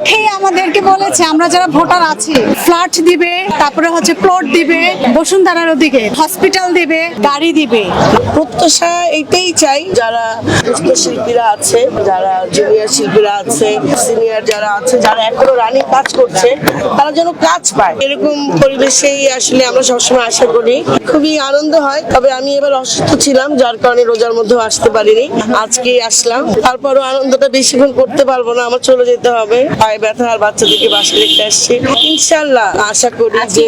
দুপক্ষেই আমাদেরকে বলেছে? আমরা যারা ভোটার আছি, ফ্ল্যাট দিবে, তারপরে হচ্ছে প্লট দিবে, বসুন্ধরার ওদিকে হসপিটাল দিবে, গাড়ি দিবে। প্রত্যাশা এটাই চাই, যারা শিল্পীরা আছে, যারা জুনিয়র শিল্পীরা আছে সিনিয়র যারা আছে, যারা এখনও রানিং কাজ করছে, তারা যেন কাজ পায়। এরকম পরিবেশেই আসলে আমরা সবসময় আশা করি। খুবই আনন্দ হয়, তবে আমি এবার অসুস্থ ছিলাম, যার কারণে রোজার মধ্যেও আসতে পারিনি। আজকেই আসলাম। তারপরও আনন্দটা বেশিক্ষণ করতে পারব না, আমার চলে যেতে হবে। পায়ে ব্যথা আর বাচ্চাদেরকে বাসা রেখে আসছি। ইনশাল্লাহ আশা করি যে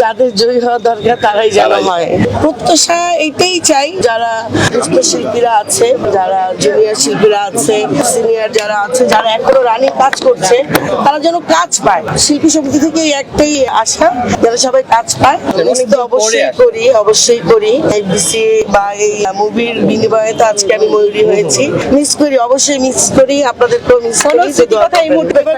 যাদের জয়ী হওয়া দরকার তারাই যেন হয়। প্রত্যাশা এটাই চাই যারা নৃত্য শিল্পীরা আছে যারা জুনিয়র শিল্পীরা আছে সিনিয়র যারা আছে যারা এখনও রানিং কাজ করছে তারা যেন কাজ পায়। শিল্পী সমিতি থেকে একটাই আশা যারা সবাই কাজ পায়। অবশ্যই করি অবশ্যই করি। এফডিসি বা এই মুভির বিনিময়ে তো আজকে আমি ময়ূরী হয়েছি। মিস করি অবশ্যই মিস করি আপনাদেরকেও মিস করি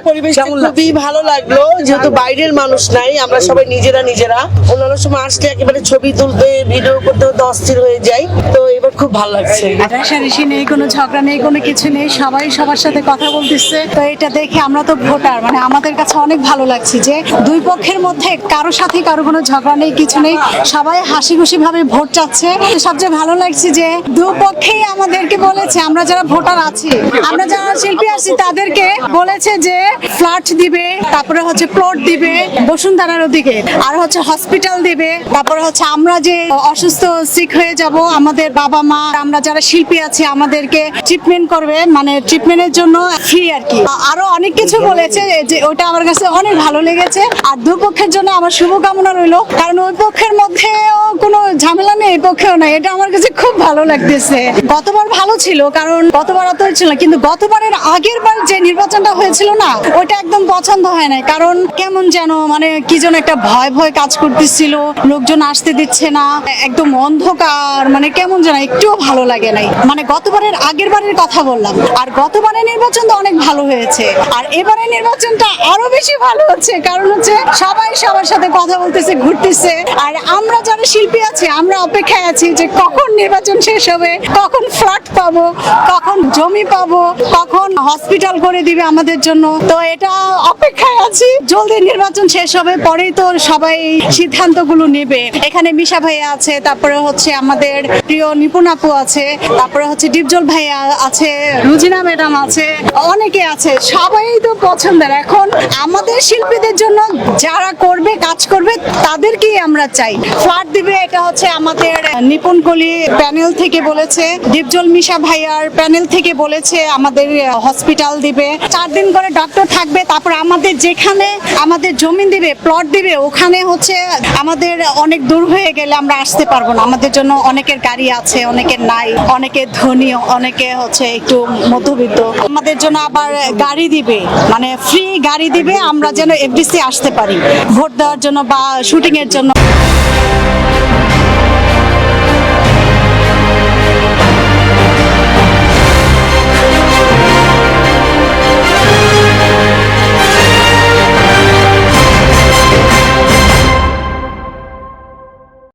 পরিবেশ খুবই ভালো লাগল যেহেতু বাইরের মানুষ নাই আমরা সবাই নিজেরা নিজেরা। অন্যান্য সময় আসলে একেবারে ছবি তুলতে ভিডিও করতে হতে অস্থির হয়ে যাই। তো খুব ভালো লাগছে। রেশারেশি নেই, কোনো ঝগড়া নেই, কোনো কিছু নেই, সবাই সবার সাথে কথা বলতেছে। তো এটা দেখে আমরা তো ভোটার মানে আমাদের কাছে অনেক ভালো লাগছে যে দুই পক্ষের মধ্যে কারও সাথে কারও কোনো ঝগড়া নেই, কিছু নেই, সবাই হাসি খুশি ভাবে ভোট চাচ্ছে। সবচেয়ে ভালো লাগছে যে দুপক্ষেই আমাদেরকে বলেছে, আমরা যারা ভোটার আছি, আমরা যারা শিল্পী আছি, তাদেরকে বলেছে যে ফ্ল্যাট দিবে, তারপরে হচ্ছে প্লট দিবে, বসুন্ধারার ওদিকে, আর হচ্ছে হসপিটাল দিবে, তারপরে হচ্ছে আমরা যে অসুস্থ, সিক হয়ে যাব, আমাদের বাবা মা আমরা যারা শিল্পী আছি আমাদেরকে ট্রিটমেন্ট করবে মানে ট্রিটমেন্টের জন্য ফ্রি আর কি। আরও অনেক কিছু বলেছে যে ওটা আমার কাছে অনেক ভালো লেগেছে। আর দুপক্ষের জন্য আমার শুভকামনা রইল কারণ ওই পক্ষের মধ্যেও কোনো ঝামেলা নেই এই পক্ষেও নাই। এটা আমার কাছে খুব ভালো লাগতেছে। গতবার ভালো ছিল কারণ গতবার অত ছিল না, কিন্তু গতবারের আগের বার যে নির্বাচনটা হয়েছিল না ওটা একদম পছন্দ হয় না কারণ কেমন যেন মানে কি যেন একটা ভয় ভয় কাজ করতেছিল লোকজন আসতে দিচ্ছে না একদম অন্ধকার মানে কেমন যেন একটুও ভালো লাগে নাই। মানে গতবারের আগের বারের কথা বললাম। আর গতবারের নির্বাচন তো অনেক ভালো হয়েছে। আর এবারের নির্বাচনটা আরও বেশি ভালো হচ্ছে। কারণ হচ্ছে সবাই সবার সাথে কথা বলতেছে, ঘুরতেছে। আর আমরা যারা শিল্পী আছি, আমরা অপেক্ষায় আছি যে কখন নির্বাচন শেষ হবে, কখন ফ্ল্যাট পাবো, কখন জমি পাবো, কখন হসপিটাল করে দিবে আমাদের জন্য। তো এটা অপেক্ষায় আছি। জলদি নির্বাচন শেষ হবে, পরেই তো সবাই সিদ্ধান্তগুলো নেবে। এখানে মিশা ভাইয়া আছে, তারপরে হচ্ছে আমাদের প্রিয় নিপুণ আপু আছে, তারপরে হচ্ছে ডিপজল ভাইয়া আছে, রুজিনা ম্যাডাম আছে, অনেকে আছে, সবাই তো পছন্দের। এখন আমাদের শিল্পীদের জন্য যারা করবে, কাজ করবে তাদেরকেই আমরা চাই। ফ্ল্যাট দিবে, এটা হচ্ছে আমাদের নিপুণ কলি প্যানেল থেকে বলেছে। দীপজল মিশা ভাইয়ার প্যানেল থেকে বলেছে, আমাদের হসপিটাল দিবে। চার দিন করে ডক্টর থাকবে, তারপর আমাদের যেখানে, আমাদের জমি দিবে, প্লট দিবে, ওখানে হচ্ছে আমাদের অনেক দূর হয়ে গেলে আমরা আসতে পারব না। আমাদের জন্য অনেকের গাড়ি আছে, অনেকের নাই, অনেকে ধনী, অনেকে হচ্ছে একটু মধ্যবিত্ত। আমাদের জন্য আবার গাড়ি দিবে মানে ফ্রি গাড়ি দিবে, আমরা যেন এফডিসি আসতে পারি। ভোট দেওয়ার জন্য বা শুটিং এর জন্য